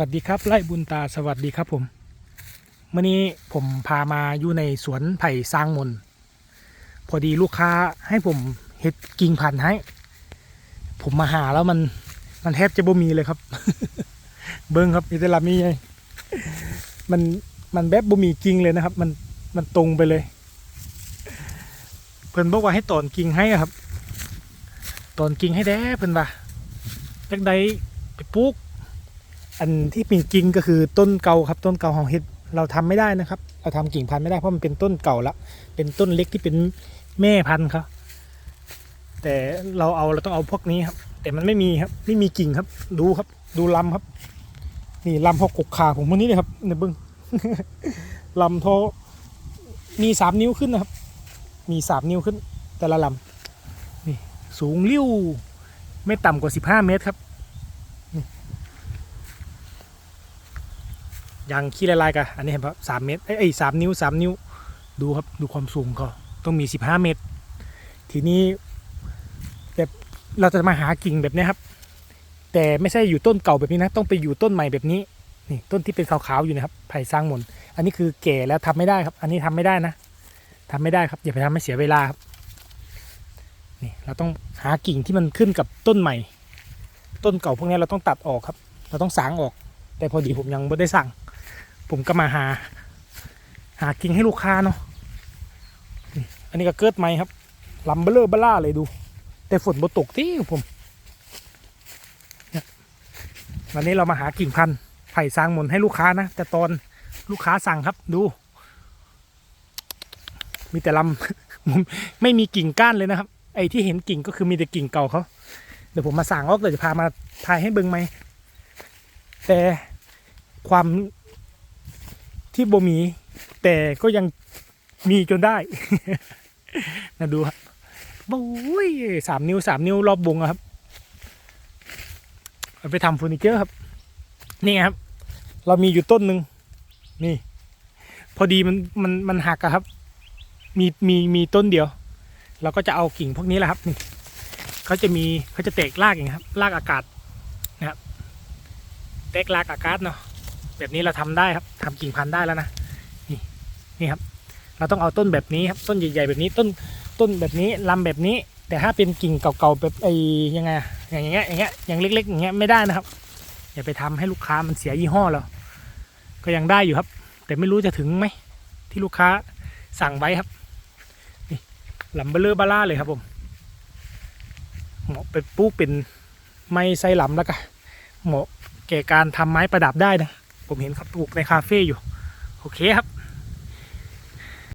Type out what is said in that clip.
วัสดีครับไล่บุญตาสวัสดีครับผมเมื่อนี้ผมพามาอยู่ในสวนไผ่สร้างมน พอดีลูกค้าให้ผมเฮ็ดกิ่งพันธุ์ให้ ผมมาหาแล้วมันมันแทบจะบ่มีเลยครับ เบิ้งครับมีแต่ลำนี้ไงมันมันแบบบ่มีกิ่งเลยนะครับ มันมันตรงไปเลย เพิ่นบอกว่าให้ตอนกิ่งให้ครับ ตอนกิ่งให้แด้เพิ่นว่าจักใดไปปลูก อันที่เป็นกิ่งก็คือต้นเก่าครับต้นเก่าของเฮ็ดเราทำไม่ได้นะครับ เราทำกิ่งพันธุ์ไม่ได้เพราะมันเป็นต้นเก่าละเป็นต้นเล็กที่เป็นแม่พันธุ์ครับแต่เราเอาเราต้องเอาพวกนี้ครับ แต่มันไม่มีครับไม่มีกิ่งครับ ดูครับ ดูลำครับ นี่ลำพอกกขาผมวันนี้เลยครับเนี่ยเบิ้งลำโทอมีสามนิ้วขึ้นนะครับ มีสามนิ้วขึ้น แต่ละลำนี่สูงริ้วไม่ต่ำกว่าสิบห้าเมตรครับ ยางขี้ละลายกันอันนี้เห็นปะสามเมตรเอ้ยสามนิ้วสามนิ้ว ดูครับดูความสูงเขาต้องมีสิบห้าเมตร ทีนี้แบบเราจะมาหากิ่งแบบนี้ครับ แต่ไม่ใช่อยู่ต้นเก่าแบบนี้นะ ต้องไปอยู่ต้นใหม่แบบนี้นี่ต้นที่เป็นขาวๆอยู่นะครับไผ่สร้างมนอันนี้คือแก่แล้วทำไม่ได้ครับ อันนี้ทำไม่ได้นะทำไม่ได้ครับอย่าไปทำให้เสียเวลาครับนี่เราต้องหากิ่งที่มันขึ้นกับต้นใหม่ ต้นเก่าพวกนี้เราต้องตัดออกครับ เราต้องสางออก แต่พอดีผมยังไม่ได้สั่ง ผมก็มาหา หากิ่งให้ลูกค้าเนาะอันนี้ก็เกิดไหมครับลำเบลเลอเบล่าเลยดู แต่ฝนบ่ตกที่ผมวันนี้เรามาหากิ่งพันธุ์ไผ่สร้างมนให้ลูกค้านะ แต่ตอนลูกค้าสั่งครับดู มีแต่ลำไม่มีกิ่งก้านเลยนะครับ ไอ้ที่เห็นกิ่งก็คือมีแต่กิ่งเก่าเขาเดี๋ยวผมมาสั่งออกเดี๋ยวจะพามาถ่ายให้เบิ่งไหมแต่ความ ที่บ่มี แต่ก็ยังมีจนได้ นะดูครับโอ้ยสามนิ้วสามนิ้วรอบวงครับเอาไปทำเฟอร์นิเจอร์ครับ นี่ครับ เรามีอยู่ต้นหนึ่งนี่ พอดีมันมันมันหักอะครับ มีมีมีต้นเดียว เราก็จะเอากิ่งพวกนี้แหละครับนี่เขาจะมีเขาจะแตกรากอย่างครับรากอากาศเต็กลากอากาศเนาะ แบบนี้เราทำได้ครับทำกิ่งพันธุ์ได้แล้วนะนี่นี่ครับ เราต้องเอาต้นแบบนี้ครับต้นใหญ่ๆแบบนี้ต้นต้นแบบนี้ลำแบบนี้ แต่ถ้าเป็นกิ่งเก่าๆแบบไอ้ยังไงอย่างเงี้ยอย่างเงี้ยอย่างเล็กๆอย่างเงี้ยไม่ได้นะครับอย่าไปทำให้ลูกค้ามันเสียยี่ห้อเราก็ยังได้อยู่ครับ แต่ไม่รู้จะถึงไหมที่ลูกค้าสั่งไว้ครับนี่ลำเบลเลอร์บาร่าเลยครับผมเหมาะไปปลูกเป็นไม้ไซลำแล้วกันเหมาะแก่การทำไม้ประดับได้นะ ผมเห็นเขาปลูกในคาเฟ่อยู่ โอเคครับ